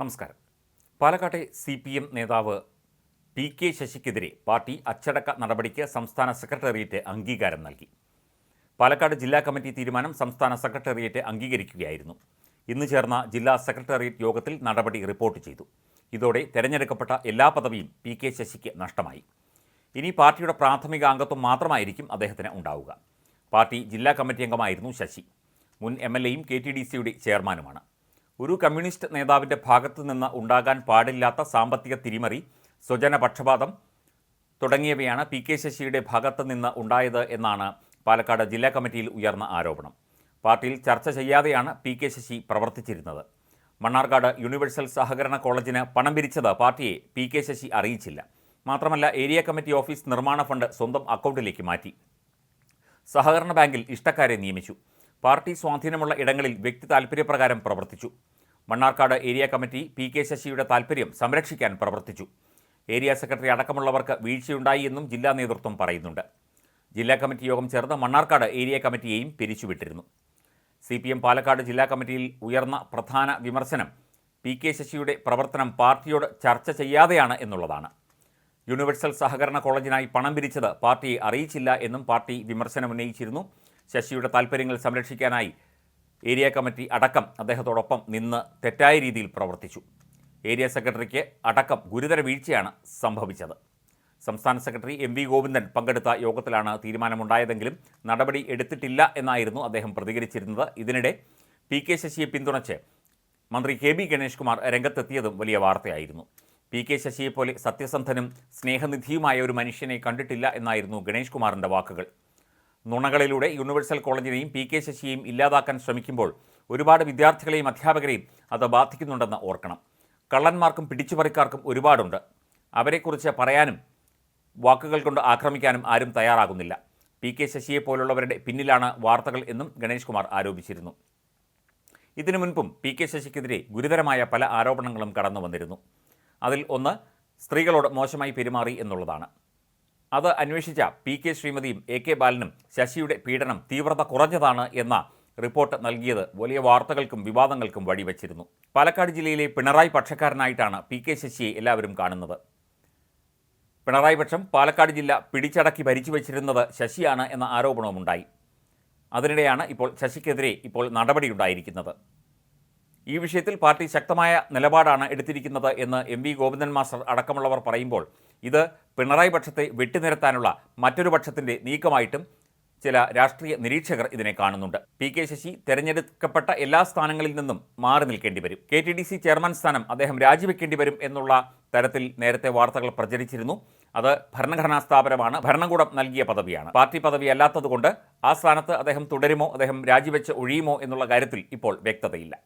നമസ്കാരം. പാലക്കാട്ടെ C P M നേതാവ് പി കെ ശശിക്കെതിരെ പാർട്ടി അച്ചടക്ക നടപടിക്ക് സംസ്ഥാന സെക്രട്ടേറിയറ്റ് അംഗീകാരം നൽകി. പാലക്കാട് ജില്ലാ കമ്മിറ്റി തീരുമാനം സംസ്ഥാന സെക്രട്ടേറിയറ്റ് അംഗീകരിക്കുകയായിരുന്നു. ഇന്ന് ചേർന്ന ജില്ലാ സെക്രട്ടേറിയറ്റ് യോഗത്തിൽ നടപടി റിപ്പോർട്ട് ചെയ്തു. ഇതോടെ തെരഞ്ഞെടുക്കപ്പെട്ട എല്ലാ പദവിയും പി കെ ശശിക്ക് നഷ്ടമായി. ഇനി പാർട്ടിയുടെ പ്രാഥമിക അംഗത്വം മാത്രമായിരിക്കും അദ്ദേഹത്തിന് ഉണ്ടാവുക. പാർട്ടി ജില്ലാ കമ്മിറ്റി അംഗമായിരുന്നു ശശി. മുൻ എം എൽ എയും കെ ടി ഡി സിയുടെ ചെയർമാനുമാണ്. ഒരു കമ്മ്യൂണിസ്റ്റ് നേതാവിന്റെ ഭാഗത്തു നിന്ന് ഉണ്ടാകാൻ പാടില്ലാത്ത സാമ്പത്തിക തിരിമറി സ്വജന പക്ഷപാതം തുടങ്ങിയവയാണ് പി കെ ശശിയുടെ ഭാഗത്തു നിന്ന് ഉണ്ടായത് എന്നാണ് പാലക്കാട് ജില്ലാ കമ്മിറ്റിയിൽ ഉയർന്ന ആരോപണം. പാർട്ടിയിൽ ചർച്ച ചെയ്യാതെയാണ് പി കെ ശശി പ്രവർത്തിച്ചിരുന്നത്. മണ്ണാർക്കാട് യൂണിവേഴ്സൽ സഹകരണ കോളേജിന് പണം പിരിച്ചത് പാർട്ടിയെ പി കെ ശശി അറിയിച്ചില്ല. മാത്രമല്ല ഏരിയ കമ്മിറ്റി ഓഫീസ് നിർമ്മാണ ഫണ്ട് സ്വന്തം അക്കൗണ്ടിലേക്ക് മാറ്റി. സഹകരണ ബാങ്കിൽ ഇഷ്ടക്കാരെ നിയമിച്ചു. പാർട്ടി സ്വാധീനമുള്ള ഇടങ്ങളിൽ വ്യക്തി താൽപ്പര്യപ്രകാരം പ്രവർത്തിച്ചു. Mannarkkad area committee P K ശശിയുടെ താൽപ്പര്യം സംരക്ഷിക്കാൻ പ്രവർത്തിച്ചു. ഏരിയ സെക്രട്ടറി അടക്കമുള്ളവർക്ക് വീഴ്ചയുണ്ടായി എന്നും ജില്ലാ നേതൃത്വം പറയുന്നുണ്ട്. ജില്ലാ കമ്മിറ്റി യോഗം ചേർന്ന് മണ്ണാർക്കാട് ഏരിയ കമ്മിറ്റിയെയും പിരിച്ചുവിട്ടിരുന്നു. സി പി എം പാലക്കാട് ജില്ലാ കമ്മിറ്റിയിൽ ഉയർന്ന പ്രധാന വിമർശനം പി കെ ശശിയുടെ പ്രവർത്തനം പാർട്ടിയോട് ചർച്ച ചെയ്യാതെയാണ് എന്നുള്ളതാണ്. യൂണിവേഴ്സൽ സഹകരണ കോളേജിനായി പണം പിരിച്ചത് പാർട്ടിയെ അറിയിച്ചില്ല എന്നും പാർട്ടി വിമർശനമുന്നയിച്ചിരുന്നു ശശിയുടെ താൽപ്പര്യങ്ങൾ സംരക്ഷിക്കാനായി ഏരിയ കമ്മിറ്റി അടക്കം അദ്ദേഹത്തോടൊപ്പം നിന്ന് തെറ്റായ രീതിയിൽ പ്രവർത്തിച്ചു. ഏരിയ സെക്രട്ടറിക്ക് അടക്കം ഗുരുതര വീഴ്ചയാണ് സംഭവിച്ചത്. സംസ്ഥാന സെക്രട്ടറി എം വി ഗോവിന്ദൻ പങ്കെടുത്ത യോഗത്തിലാണ് തീരുമാനമുണ്ടായതെങ്കിലും നടപടി എടുത്തിട്ടില്ല എന്നായിരുന്നു അദ്ദേഹം പ്രതികരിച്ചിരുന്നത്. ഇതിനിടെ പി കെ ശശിയെ പിന്തുണച്ച് മന്ത്രി കെ ബി ഗണേഷ് കുമാർ രംഗത്തെത്തിയതും വലിയ വാർത്തയായിരുന്നു. പി കെ ശശിയെപ്പോലെ സത്യസന്ധനും സ്നേഹനിധിയുമായ ഒരു മനുഷ്യനെ കണ്ടിട്ടില്ല എന്നായിരുന്നു ഗണേഷ് കുമാറിന്റെ വാക്കുകൾ. നുണകളിലൂടെ യൂണിവേഴ്സൽ കോളേജിനെയും പി കെ ശശിയെയും ഇല്ലാതാക്കാൻ ശ്രമിക്കുമ്പോൾ ഒരുപാട് വിദ്യാർത്ഥികളെയും അധ്യാപകരെയും അത് ബാധിക്കുന്നുണ്ടെന്ന് ഓർക്കണം. കള്ളന്മാർക്കും പിടിച്ചുപറിക്കാർക്കും ഒരുപാടുണ്ട്. അവരെക്കുറിച്ച് പറയാനും വാക്കുകൾ കൊണ്ട് ആക്രമിക്കാനും ആരും തയ്യാറാകുന്നില്ല. പി കെ ശശിയെ പോലുള്ളവരുടെ പിന്നിലാണ് വാർത്തകൾ എന്നും ഗണേഷ് കുമാർ ആരോപിച്ചിരുന്നു. ഇതിനു മുൻപും പി കെ ശശിക്കെതിരെ ഗുരുതരമായ പല ആരോപണങ്ങളും കടന്നു വന്നിരുന്നു അതിൽ ഒന്ന് സ്ത്രീകളോട് മോശമായി പെരുമാറി എന്നുള്ളതാണ്. അത് അന്വേഷിച്ച പി കെ ശ്രീമതിയും എ കെ ബാലനും ശശിയുടെ പീഡനം തീവ്രത കുറഞ്ഞതാണ് എന്ന റിപ്പോർട്ട് നൽകിയത് വലിയ വാർത്തകൾക്കും വിവാദങ്ങൾക്കും വഴിവെച്ചിരുന്നു. പാലക്കാട് ജില്ലയിലെ പിണറായി പക്ഷക്കാരനായിട്ടാണ് പി കെ ശശിയെ എല്ലാവരും കാണുന്നത്. പിണറായി പക്ഷം പാലക്കാട് ജില്ല പിടിച്ചടക്കി ഭരിച്ചു വച്ചിരുന്നത് ശശിയാണ് എന്ന ആരോപണവുമുണ്ടായി. അതിനിടെയാണ് ഇപ്പോൾ ശശിക്കെതിരെ ഇപ്പോൾ നടപടിയുണ്ടായിരിക്കുന്നത്. ഈ വിഷയത്തിൽ പാർട്ടി ശക്തമായ നിലപാടാണ് എടുത്തിരിക്കുന്നത് എന്ന് എം വി ഗോവിന്ദൻ മാസ്റ്റർ അടക്കമുള്ളവർ പറയുമ്പോൾ ഇത് പിണറായി പക്ഷത്തെ വെട്ടിനിരത്താനുള്ള മറ്റൊരു പക്ഷത്തിന്റെ നീക്കമായിട്ടും ചില രാഷ്ട്രീയ നിരീക്ഷകർ ഇതിനെ കാണുന്നുണ്ട്. പി കെ ശശി തെരഞ്ഞെടുക്കപ്പെട്ട എല്ലാ സ്ഥാനങ്ങളിൽ നിന്നും മാറി നിൽക്കേണ്ടി വരും. K T D C chairman സ്ഥാനം അദ്ദേഹം രാജിവെക്കേണ്ടി വരും എന്നുള്ള തരത്തിൽ നേരത്തെ വാർത്തകൾ പ്രചരിച്ചിരുന്നു. അത് ഭരണഘടനാ സ്ഥാപനമാണ്. ഭരണകൂടം നൽകിയ പദവിയാണ്. പാർട്ടി പദവി അല്ലാത്തതുകൊണ്ട് ആ സ്ഥാനത്ത് അദ്ദേഹം തുടരുമോ അദ്ദേഹം രാജിവെച്ച് ഒഴിയുമോ എന്നുള്ള കാര്യത്തിൽ ഇപ്പോൾ വ്യക്തതയില്ല.